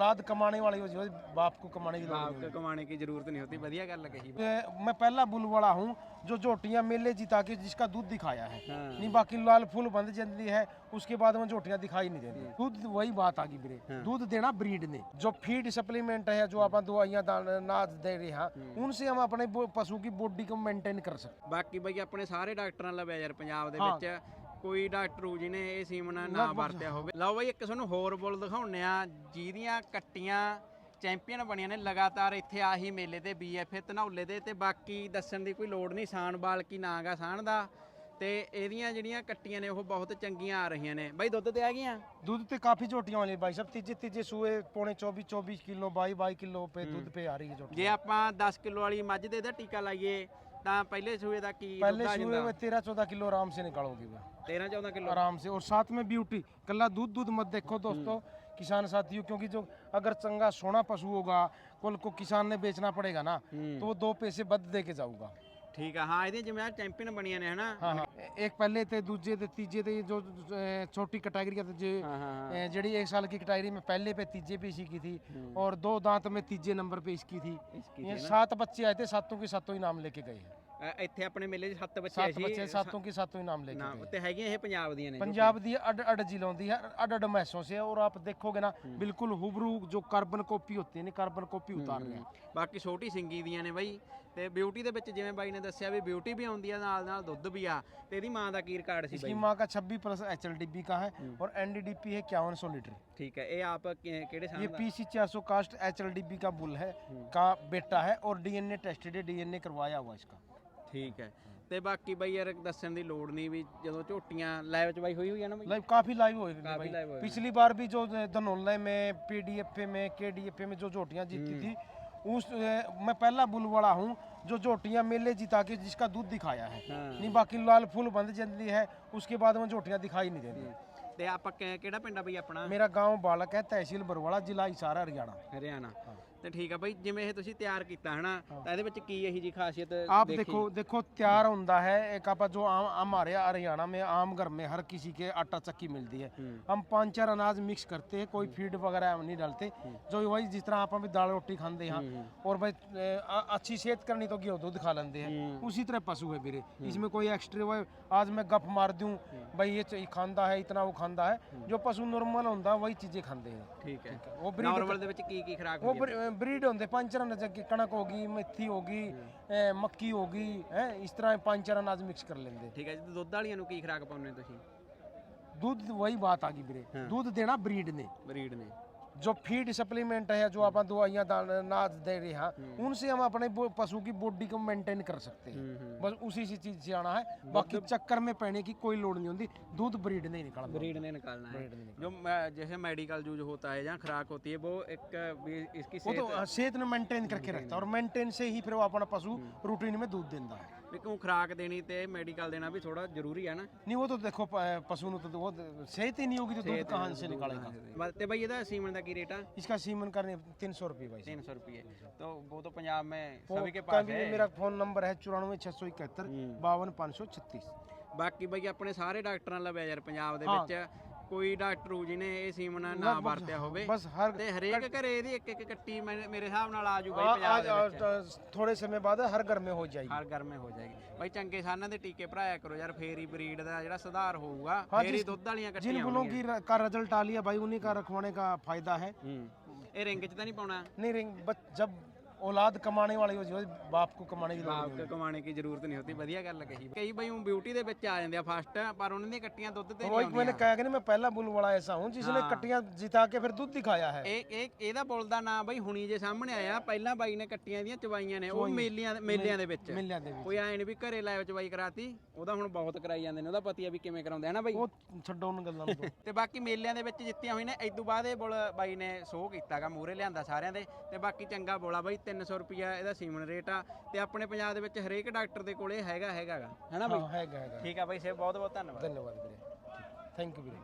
औलाद कमाने वाली हो जो बाप को कमाने की जरूरत ਬਾਪ ਕੋ ਕਮਾਣੇ ਕੀ ਜ਼ਰੂਰਤ ਨਹੀਂ ਹੋਤੀ ਵਧੀਆ ਗੱਲ ਕਹੀ नहीं है। मैं पहला बुलवाड़ा हूँ जो झोटियाँ मेले जिता के जिसका दूध दिखाया है हाँ। नहीं बाकी लाल फूल बंद जल्दी है उसके बाद में झोटियाँ दिखाई नहीं देती दूध वही बात आ गई मेरे दूध देना ब्रीड ने जो फीड सप्लीमेंट है जो आप दवाइयाँ दान- अनाज दे रहे हैं उनसे हम अपने बो- पशु की बॉडी को मेंटेन कर सकते ਬਾਕੀ ਬਈ ਆਪਣੇ ਸਾਰੇ ਡਾਕਟਰਾਂ ਲਵੇ ਯਾਰ ਪੰਜਾਬ ਦੇ ਵਿੱਚ ਕੋਈ ਡਾਕਟਰ ਹੋ ਜਿਹਨੇ ਇਹ ਸੀਮਨਾ ਨਾ ਵਰਤਿਆ ਹੋਵੇ। ਲਓ ਬਈ ਇੱਕ ਤੁਹਾਨੂੰ ਹੋਰ ਬੁੱਲ ਦਿਖਾਉਣੇ ਆ ਜਿਹਦੀਆਂ ਕੱਟੀਆਂ ਚੈਂਪੀਅਨ ਬਣੀਆਂ ਨੇ ਲਗਾਤਾਰ ਇੱਥੇ ਆਹੀ ਮੇਲੇ ਤੇ ਬੀਐਫਏ ਧਨੌਲੇ ਦੇ ਤੇ। ਬਾਕੀ ਦੱਸਣ ਦੀ ਕੋਈ ਲੋੜ ਨਹੀਂ ਸਾਣ ਬਾਲਕੀ ਨਾਂਗਾ ਸਾਣ ਦਾ। ਤੇ ਇਹਦੀਆਂ ਜਿਹੜੀਆਂ ਕੱਟੀਆਂ ਨੇ ਉਹ ਬਹੁਤ ਚੰਗੀਆਂ ਆ ਰਹੀਆਂ ਨੇ। ਬਾਈ ਦੁੱਧ ਤੇ ਆ ਗਈਆਂ? ਦੁੱਧ ਤੇ ਕਾਫੀ ਝੋਟੀਆਂ ਵਾਲੀ ਬਾਈ ਸਭ ਤੀਜੇ ਤੀਜੇ ਸੂਏ ਪੌਣੇ 24 24 ਕਿਲੋ 22 22 ਕਿਲੋ ਪੇ ਦੁੱਧ ਪੇ ਆ ਰਹੀ ਹੈ ਝੋਟੀ। ਜੇ ਆਪਾਂ 10 ਕਿਲੋ ਵਾਲੀ ਮੱਝ ਦੇ ਦਾ ਟੀਕਾ ਲਾਈਏ ਤਾਂ पहले सूए का की पहले दूध आ शुरू में तेरह चौदह किलो आराम से निकालूंगी मैं तेरह चौदह किलो आराम से और साथ में ब्यूटी कल्ला दूध दूध मत देखो दोस्तों किसान साथियों क्योंकि जो अगर चंगा सोना पशु होगा कल को किसान ने बेचना पड़ेगा ना तो वो दो पैसे बद दे के जाऊंगा ਠੀਕ ਆ ਹਾਂ ਇਹਦੀਆਂ ਜਿਵੇਂ ਆ ਚੈਂਪੀਅਨ ਬਣੀਆਂ ਨੇ ਹਨਾ हाँ हाँ एक पहले थे दूजे थे तीजे थे जो अ, छोटी कैटेगरी का था जो ਹਾਂ ਹਾਂ अ, जड़ी एक साल की कैटेगरी में पहले पे तीजे पे इसकी थी और दो दांत में तीजे नंबर पे इसकी थी इसकी ये सात बच्चे आए थे सातों के सातों इनाम लेके गए हैं ਅ, ਇੱਥੇ ਆਪਣੇ ਮੇਲੇ 'ਚ ਸੱਤ ਬੱਚੇ ਆਏ सात ਸੀ बच्चे सातों के सातों इनाम लेके ਨਾ गए ਉੱਤੇ ਹੈਗੀਆਂ ਇਹ ਪੰਜਾਬ ਦੀਆਂ ਨੇ पंजाब दी अड अड जिलों दी है अड अड मैसों से है और आप देखोगे ना बिल्कुल हुबरू जो कार्बन कॉपी होती है ना कार्बन कॉपी उतार रहे हैं ਬਾਕੀ ਛੋਟੀ ਸਿੰਗੀ ਦੀਆਂ ਨੇ ਬਾਈ ਤੇ ਬਿਊਟੀ ਦੇ ਵਿੱਚ ਜਿਵੇਂ ਬਾਈ ਨੇ ਦੱਸਿਆ ਵੀ ਬਿਊਟੀ ਵੀ ਆਉਂਦੀ ਆ ਨਾਲ ਨਾਲ ਦੁੱਧ ਵੀ ਆ ਤੇ ਇਹਦੀ ਮਾਂ ਦਾ ਕੀ ਰਿਕਾਰਡ ਸੀ इसकी ਬਾਈ माँ का 26 प्लस एच का है और एनडीडीपी है इक्यावन सौ लीटर ਠੀਕ ਹੈ ਇਹ ਆਪ ਕਿ- ਕਿਹੜੇ ਸਾਲ ये ਦਾ पीसी चार सौ कास्ट एच का बुल है का बेटा है और डीएनए टेस्टेड है डीएनए करवाया हुआ इसका ਠੀਕ ਹੈ ਤੇ ਬਾਕੀ ਬਾਈ ਯਾਰ ਦੱਸਣ ਦੀ ਲੋੜ ਨਹੀਂ ਵੀ ਜਦੋਂ ਝੋਟੀਆਂ ਲਾਈਵ ਚ ਬਾਈ ਹੋਈ ਹੋਈ ਆ ਨਾ ਬਾਈ लाइव काफी लाइव हुए थे काफी भाई live हुए हैं। पिछली बार भी जो धनौले में पीडीएफ में केडीएफ में जो झोटियां जीती थी उस अ, मैं पहला बुलवाड़ा हूँ जो झोटियां मेले जिता के जिसका दूध दिखाया है हाँ। नहीं बाकी लाल फूल बंद जल्दी है उसके बाद में झोटियां दिखाई नहीं देती ਤੇ ਆਪਾਂ ਕਿ- ਕਿਹੜਾ ਪਿੰਡ ਆ ਬਾਈ ਆਪਣਾ मेरा गांव बालक है तहसील बरवाड़ा जिला हिसार हरियाणा ਹਰਿਆਣਾ ਤੇ ਠੀਕ ਆ ਬਾਈ ਜਿਵੇਂ ਇਹ ਤੁਸੀਂ ਤਿਆਰ ਕੀਤਾ ਹਨਾ ਤਾਂ ਇਹਦੇ ਵਿੱਚ ਕੀ ਇਹੀ ਜੀ ਖਾਸੀਅਤ आप ਦੇਖੀ? देखो देखो तैयार होता है एक आप जो आम हमारे हरियाणा में आम घर में हर किसी के आटा चक्की मिलती है हम पांच चार अनाज मिक्स करते हैं कोई फीड वगैरह हम नहीं डालते जो वही जिस तरह आप भी दाल रोटी खाते हैं और भाई ए, अ- अच्छी सेहत करनी तो गेहूं दूध खा लेते हैं उसी तरह पशु है मेरे इसमें कोई एक्स्ट्रा वो आज मैं गप मार दूं भाई ये च- खांदा है इतना वो खांदा है जो पशु नॉर्मल होता है वही चीजें खाते हैं ਠੀਕ ਹੈ वो ब्रीड ਨਾਰਮਲ ਦੇ ਵਿੱਚ ਕੀ ਕੀ ਖਰਾਕ वो ਹੁੰਦੀ ਹੈ ब्रीड होंगे पंच तरह के जगह कणक होगी मेथी होगी ए, मक्की होगी है इस तरह पंच चार अनाज मिक्स कर लेंगे ਠੀਕ ਹੈ ਜੀ ਦੁੱਧ ਵਾਲੀਆਂ ਨੂੰ ਕੀ ਖਰਾਕ ਪਾਉਂਦੇ ਤੁਸੀਂ दूध वही बात आ गई मेरे दूध देना ब्रीड ने ਬਰੀਡ ਨੇ जो फीड सप्लीमेंट है जो आप दवाइयाँ दान- अनाज दे रहे हैं उनसे हम अपने बो- पशु की बॉडी को मेंटेन कर सकते हैं बस उसी से चीज से आना है बाकी चक्कर में पहने की कोई लोड नहीं होती दूध ब्रीड नहीं निकालना ब्रीड ने निकालना है जो मैं- जैसे मेडिकल यूज होता है जहाँ खुराक होती है वो एक भी इसकी वो तो सेहत अ, सेहत में मेंटेन करके रखता है और मेंटेन से ही फिर वो अपना पशु रूटीन में दूध देता है ਵੀ ਕਿਉਂ ਖੁਰਾਕ ਦੇਣੀ ਤੇ ਮੈਡੀਕਲ ਦੇਣਾ ਵੀ ਥੋੜਾ ਜ਼ਰੂਰੀ ਹੈ ਨਾ नहीं वो तो देखो प- पशु ने तो वो सेहत ही नहीं होगी तो दूध कहाँ से निकालेगा ਬਸ ਤੇ ਬਈ ਇਹਦਾ ਸੀਮਨ ਦਾ ਕੀ ਰੇਟ ਆ इसका सीमन करने तीन सौ रुपये भाई 300 रुपये तो वो तो पंजाब में वो सभी के पास कभी है मेरा फोन नंबर है चौरानवे छः सौ इकहत्तर बावन पाँच सौ छत्तीस ਬਾਕੀ ਬਈ ਆਪਣੇ ਸਾਰੇ ਡਾਕਟਰਾਂ ਲਵੇ ਯਾਰ ਪੰਜਾਬ ਦੇ ਵਿੱਚ ਕੋਈ ਡਾਕਟਰ ਹੋ ਜਿਹਨੇ ਇਹ ਸੀਮਨ ਨਾ ਵਰਤਿਆ ਹੋਵੇ बस हर ਤੇ ਹਰੇਕ ਘਰੇ ਇਹਦੀ ਇੱਕ ਇੱਕ ਕੱਟੀ ਮੇਰੇ ਮੇਰੇ ਹਿਸਾਬ ਨਾਲ ਆ ਜੂ ਬਈ आ- ਪੰਜਾਬ आज ਦੇ ਵਿੱਚ आज थोड़े समय बाद हर घर में हो जाएगी ਹਰ ਘਰ ਮੇ ਹੋ ਜਾਏਗੀ ਬਈ ਚੰਗੇ ਸਾਨਾਂ ਦੇ ਟੀਕੇ ਭਰਾਇਆ ਕਰੋ ਯਾਰ ਫੇਰ ਹੀ ਬਰੀਡ ਦਾ ਜਿਹੜਾ ਸੁਧਾਰ ਹੋਊਗਾ ਫੇਰ ਹੀ ਦੁੱਧ ਵਾਲੀਆਂ जिन ਕੱਟੀਆਂ बुलों की र- का रिजल्ट आ लिया भाई उन्हीं का रखवाने का फायदा है ਹੂੰ ਇਹ ਰਿੰਗ ਚ ਤਾਂ ਨਹੀਂ ਪਾਉਣਾ नहीं रिंग बच जब औलाद कमाने वाली हो जो बाप को कमाने की जरूरत ਬਾਪ ਕੇ ਕਮਾਣੇ ਦੀ ਜ਼ਰੂਰਤ ਨਹੀਂ ਹੁੰਦੀ ਵਧੀਆ ਗੱਲ ਕਹੀ ਕਈ ਬਈ ਉਹ ਬਿਊਟੀ ਦੇ ਵਿੱਚ ਆ ਜਾਂਦੇ ਆ ਫਸਟ ਪਰ ਉਹਨਾਂ ਦੀਆਂ ਕੱਟੀਆਂ ਦੁੱਧ ਤੇ नहीं। ਨਹੀਂ वही मैंने कहा कि नहीं मैं पहला बुल वाला ऐसा हूँ जिसने कट्टियां जिता के फिर दूध दिखाया है ਇਹ ਇਹ ਇਹਦਾ ਬੁੱਲ ਦਾ ਨਾਂ ਬਈ ਹੁਣੀ ਜੇ ਸਾਹਮਣੇ ਆਇਆ ਪਹਿਲਾਂ ਬਾਈ ਨੇ ਕੱਟੀਆਂ ਦੀਆਂ ਚਵਾਈਆਂ ਨੇ ਉਹ ਮੇਲਿਆਂ ਮੇਲਿਆਂ ਦੇ ਵਿੱਚ मिल जाते हैं ਕੋਈ ਐ ਨਹੀਂ ਵੀ ਘਰੇ ਲਾਈਵ ਚਵਾਈ ਕਰਾਤੀ ਉਹਦਾ ਹੁਣ ਬਹੁਤ ਕਰਾਈ ਜਾਂਦੇ ਨੇ ਉਹਦਾ ਪਤੀ ਆ ਵੀ ਕਿਵੇਂ ਕਰਾਉਂਦੇ ਆ ਨਾ ਬਾਈ वो छड्डो उन गल्लां तो ਤੇ ਬਾਕੀ ਮੇਲਿਆਂ ਦੇ ਵਿੱਚ ਜਿੱਤੀਆਂ ਹੋਈਆਂ ਨੇ ਇਦੋਂ ਬਾਅਦ ਇਹ ਬੁੱਲ ਬਾਈ ਨੇ ਸ਼ੋਅ ਕੀਤਾਗਾ ਮੂਰੇ ਲਿਆਂਦਾ ਸਾਰਿਆਂ ਦੇ ਤੇ ਬਾਕੀ ਚੰਗਾ ਬੋਲਾ ਬਾਈ 300 ਰੁਪਿਆ ਇਹਦਾ ਸੀਮਨ ਰੇਟ ਆ ਤੇ ਆਪਣੇ ਪੰਜਾਬ ਦੇ ਵਿੱਚ ਹਰੇਕ ਡਾਕਟਰ ਦੇ ਕੋਲੇ ਹੈਗਾ ਹੈਗਾਗਾ। ਹੈਨਾ ਬਈ ਹੈਗਾ ਹੈਗਾ। ਠੀਕ ਆ ਬਾਈ ਸੇ ਬਹੁਤ ਬਹੁਤ ਧੰਨਵਾਦ। ਧੰਨਵਾਦ ਵੀਰੇ। ਥੈਂਕ ਯੂ ਵੀਰੇ।